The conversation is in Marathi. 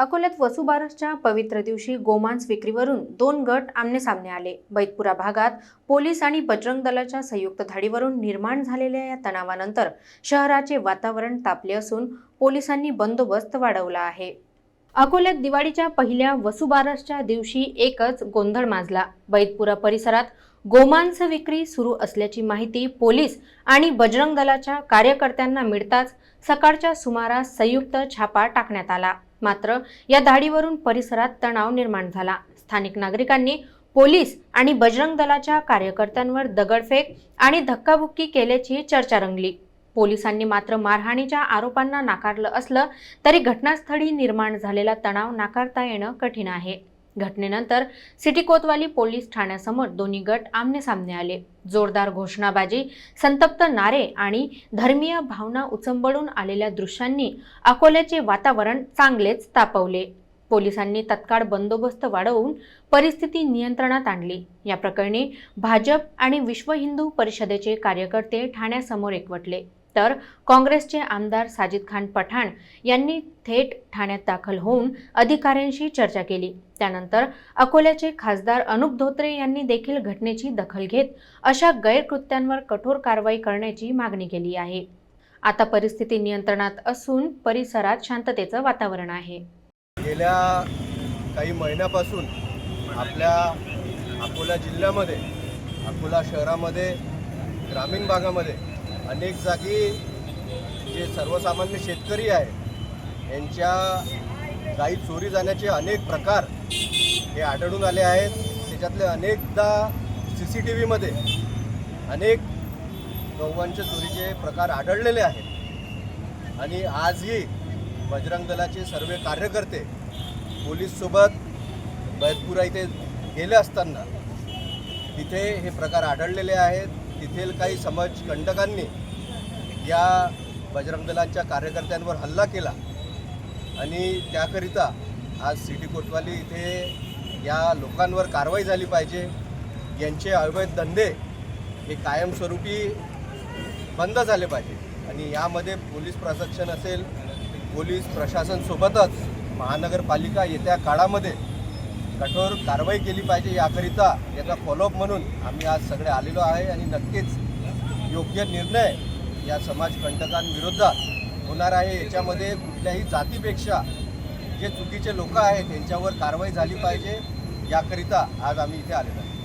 अकोल्यात वसुबारसच्या पवित्र दिवशी गोमांस विक्रीवरून दोन गट आमनेसामने आले. बैतपुरा भागात पोलीस आणि बजरंग दलाच्या संयुक्त धाडीवरून निर्माण झालेल्या या तणावानंतर शहराचे वातावरण तापले असून पोलिसांनी बंदोबस्त वाढवला आहे. अकोल्यात दिवाळीच्या पहिल्या वसुबारसच्या दिवशी एकच गोंधळ माजला. बैतपुरा परिसरात गोमांस विक्री सुरू असल्याची माहिती पोलीस आणि बजरंग दलाच्या कार्यकर्त्यांना मिळताच सकाळच्या सुमारास संयुक्त छापा टाकण्यात आला. मात्र या धाडीवरून परिसरात तणाव निर्माण झाला. स्थानिक नागरिकांनी पोलीस आणि बजरंग दलाच्या कार्यकर्त्यांवर दगडफेक आणि धक्काबुक्की केल्याची चर्चा रंगली. पोलिसांनी मात्र मारहाणीच्या आरोपांना नाकारलं असलं तरी घटनास्थळी निर्माण झालेला तणाव नाकारता येणं कठीण आहे. घटनेनंतर सिटी कोतवाली पोलीस ठाण्यासमोर दोन्ही गट आमनेसामने आले. जोरदार घोषणाबाजी संतप्त नारे आणि धर्मीय भावना उचंबळून आलेल्या दृश्यांनी अकोल्याचे वातावरण चांगलेच तापवले. पोलिसांनी तत्काळ बंदोबस्त वाढवून परिस्थिती नियंत्रणात आणली. या प्रकरणी भाजप आणि विश्व हिंदू परिषदेचे कार्यकर्ते ठाण्यासमोर एकवटले. तर काँग्रेसचे आमदार साजिद खान पठाण यांनी थेट ठाण्यात दाखल होऊन अधिकाऱ्यांशी चर्चा केली. त्यानंतर अकोल्याचे खासदार अनुप धोत्रे यांनी देखील घटनेची दखल घेत अशा गैरकृत्यांवर कठोर कारवाई करण्याची मागणी केली आहे. आता परिस्थिती नियंत्रणात असून परिसरात शांततेचं वातावरण आहे. गेल्या काही महिन्यापासून आपल्या अकोला जिल्ह्यामध्ये अकोला शहरामध्ये ग्रामीण भागामध्ये अनेक जागी जे सर्वसामान्य शेतकरी आहे यांच्या गाई चोरी जाण्याचे अनेक प्रकार हे आढळून आले आहेत. त्याच्यातले अनेकदा सी सी टी व्हीमध्ये अनेक गौवांच्या चोरीचे प्रकार आढळलेले आहेत. आणि आजही बजरंग दलाचे सर्व कार्यकर्ते पोलीससोबत बैतपुरा इथे गेले असताना तिथे हे प्रकार आढळलेले आहेत. तिथेल काही समाजकंटकांनी या बजरंग दलांच्या कार्यकर्त्यांवर हल्ला केला. आणि त्याकरिता आज सिटी कोतवाली इथे या लोकांवर कारवाई झाली पाहिजे. यांचे अवैध धंदे हे कायमस्वरूपी बंद झाले पाहिजे. आणि यामध्ये पोलीस प्रशासन असेल पोलीस प्रशासनसोबतच महानगरपालिका येत्या काळामध्ये कठोर कारवाई केली पाहिजे याकरिता याचा फॉलोअप म्हणून आम्ही आज सगळे आलेलो आहे आणि नक्कीच योग्य निर्णय या समाजकंटकांविरोधात होणार आहे. याच्यामध्ये कुठल्याही जातीपेक्षा जे चुकीचे लोक आहेत त्यांच्यावर कारवाई झाली पाहिजे. याकरिता आज आम्ही इथे आलेलो आहे.